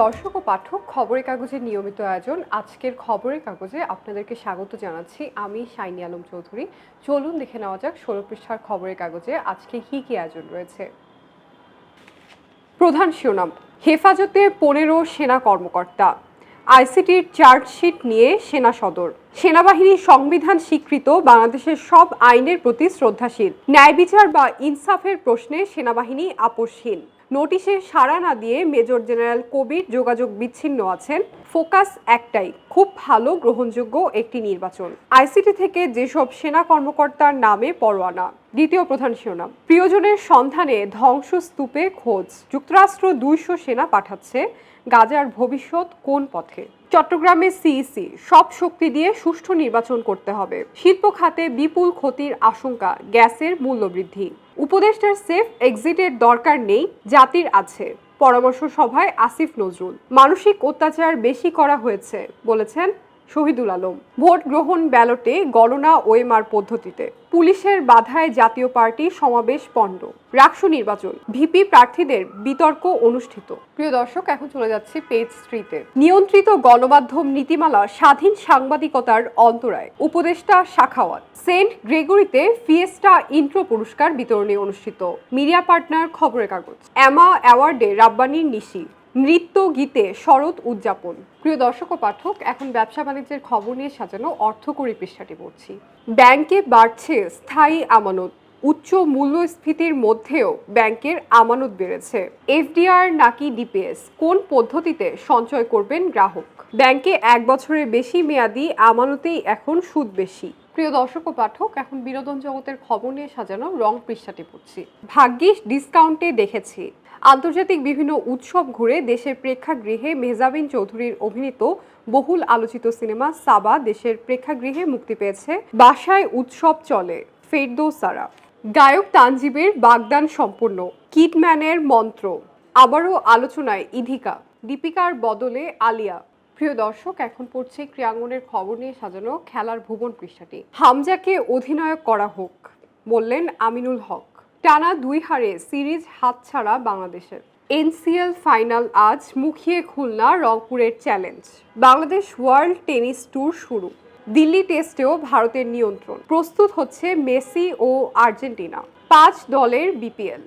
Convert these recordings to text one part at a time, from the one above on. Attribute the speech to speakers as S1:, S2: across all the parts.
S1: দর্শক ও পাঠক খবরের কাগজের নিয়মিত আয়োজন। আজকের খবরের কাগজে আপনাদেরকে স্বাগত জানাচ্ছি। আমি শাইনি আলম চৌধুরী। চলুন দেখে নেওয়া যাক ষোলো পৃষ্ঠার খবরের কাগজে আজকে কি কি আয়োজন রয়েছে। প্রধান শিরোনাম, হেফাজতে পনেরো সেনা কর্মকর্তা। আইসিটির চার্জশিট নিয়ে সেনা সদর। সেনাবাহিনী সংবিধান স্বীকৃত, বাংলাদেশের সব আইনের প্রতি শ্রদ্ধাশীল। ন্যায় বিচার বা ইনসাফের প্রশ্নে সেনাবাহিনী আপোষহীন। নোটিশে সাড়া না দিয়ে মেজর জেনারেল কবির যোগাযোগ বিচ্ছিন্ন আছেন। ফোকাস একটাই, খুব ভালো, গ্রহণযোগ্য একটি নির্বাচন। আইসিটি থেকে যেসব সেনা কর্মকর্তার নামে পরোয়ানা। দ্বিতীয় প্রধান শিরোনাম, প্রিয়জনের সন্ধানে ধ্বংসস্তূপে খোঁজ। যুক্তরাষ্ট্র দুইশো সেনা পাঠাচ্ছে। গাজার ভবিষ্যৎ কোন পথে? চট্টগ্রামে সিইসি, সব শক্তি দিয়ে সুষ্ঠু নির্বাচন করতে হবে। শিল্প খাতে বিপুল ক্ষতির আশঙ্কা, গ্যাসের মূল্যবৃদ্ধি। উপদেষ্টার সেফ এক্সিটের দরকার নেই, জাতির আছে। পরামর্শ সভায় আসিফ নজরুল, মানসিক অত্যাচার বেশি করা হয়েছে, বলেছেন শহীদুল আলম। ভোট গ্রহণ ব্যালটে গণনা ওএমআর পদ্ধতিতে। পুলিশের বাধায় জাতীয় পার্টি সমাবেশ পণ্ড। রাকসু নির্বাচন। ভিপি প্রার্থীদের বিতর্ক অনুষ্ঠিত। প্রিয় দর্শক, এখন চলে যাচ্ছে পেজ থ্রিতে। নিয়ন্ত্রিত গণমাধ্যম নীতিমালা স্বাধীন সাংবাদিকতার অন্তরায়। উপদেষ্টা শাখাওয়াত। সেন্ট গ্রেগরিতে ফিয়েস্টা ইন্ট্রো পুরস্কার বিতরণী অনুষ্ঠিত। মিডিয়া পার্টনার খবরের কাগজ। অ্যামা অ্যাওয়ার্ডে রাব্বানির নিশি। নৃত্য গীতে শরৎ উদযাপন। প্রিয় দর্শক ও পাঠক, এখন ব্যবসা বাণিজ্যের খবর নিয়ে সাজানো অর্থকরী পৃষ্ঠাটি পড়ছি। ব্যাংকে বাড়ছে স্থায়ী আমানত। উচ্চ মূল্যস্ফীতির মধ্যেও ব্যাংকের আমানত বেড়েছে। এফডিআর নাকি ডিপিএস? কোন পদ্ধতিতে সঞ্চয় করবেন গ্রাহক? ব্যাংকে এক বছরের বেশি মেয়াদি আমানতেই এখন সুদ বেশি। প্রিয় দর্শক ও পাঠক, এখন বিনোদন জগতের খবর নিয়ে সাজানো রং পৃষ্ঠাটি পড়ছি। ভাগ্যিস ডিসকাউন্টে দেখেছি। আন্তর্জাতিক বিভিন্ন উৎসব ঘুরে দেশের প্রেক্ষাগৃহে মেহজাবিন চৌধুরীর অভিনীত বহুল আলোচিত সিনেমা সাবা দেশের প্রেক্ষাগৃহে মুক্তি পেয়েছে। বাসায় উৎসব চলে, ফেরদৌস সারা। গায়ক তানজিবের বাগদান সম্পূর্ণ, কিটম্যানের মন্ত্র। আবারও আলোচনায় ইধিকা, দীপিকার বদলে আলিয়া। প্রিয় দর্শক, এখন পড়ছে ক্রীড়াঙ্গনের খবর নিয়ে সাজানো খেলার ভুবন পৃষ্ঠাটি। হামজাকে অধিনায়ক করা হোক, বললেন আমিনুল হক। টানা দুই হারে সিরিজ হাতছাড়া বাংলাদেশের। এনসিএল ফাইনাল আজ মুখিয়ে খুলনা রংপুরের challenge. Bangladesh world tennis tour শুরু। দিল্লি টেস্টেও ভারতের নিয়ন্ত্রণ। প্রস্তুত হচ্ছে মেসি ও আর্জেন্টিনা। পাঁচ দলের বিপিএল।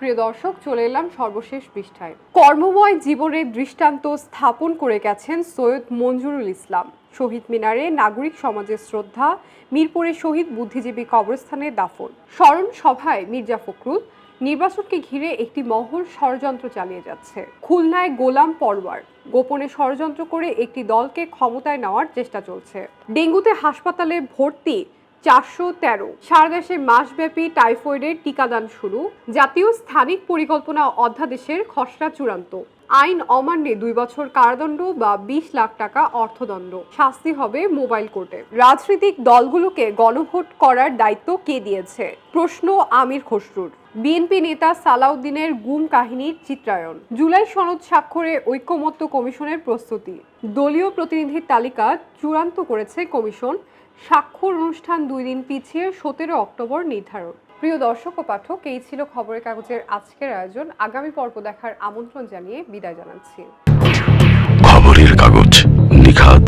S1: প্রিয় দর্শক, চলে এলাম সর্বশেষ পৃষ্ঠায়। কর্মময় জীবনের দৃষ্টান্ত স্থাপন করে গেছেন সৈয়দ মঞ্জুরুল ইসলাম। শহীদ মিনারে নাগরিক সমাজের শ্রদ্ধা, মিরপুরে শহীদ বুদ্ধিজীবী কবরস্থানে দাফন। স্মরণ সভায় মির্জা ফখরুল, নির্বাচনকে ঘিরে একটি মহল ষড়যন্ত্র চালিয়ে যাচ্ছে। খুলনায় গোলাম পরওয়ার, গোপনে ষড়যন্ত্র করে একটি দলকে ক্ষমতায় নেওয়ার চেষ্টা চলছে। ডেঙ্গুতে হাসপাতালে ভর্তি চারশো তেরো। সারা দেশে মাসব্যাপী টাইফয়েডের টিকাদান শুরু। জাতীয় স্থানিক পরিকল্পনা অধ্যাদেশের খসড়া চূড়ান্ত। আইন অমান্যে দুই বছর কারাদণ্ড বা বিশ লাখ টাকা অর্থদণ্ড। শাস্তি হবে মোবাইল কোর্টে। রাজনৈতিক দলগুলোকে গণভোট করার দায়িত্ব কে দিয়েছে? প্রশ্ন আমির খসরুর। বিএনপি নেতা সালাউদ্দিনের গুম কাহিনীর চিত্রায়ন জুলাই সনদ স্বাক্ষরে ঐক্যমত্য কমিশনের প্রস্তুতি। দলীয় প্রতিনিধির তালিকা চূড়ান্ত করেছে কমিশন। স্বাক্ষর অনুষ্ঠান দুই দিন পিছিয়ে সতেরো অক্টোবর নির্ধারণ। প্রিয় দর্শক ও পাঠক, এই ছিল খবরের কাগজের আজকের আয়োজন। আগামী পর্ব দেখার আমন্ত্রণ জানিয়ে বিদায় জানাচ্ছি।
S2: খবরের কাগজ নিখাদ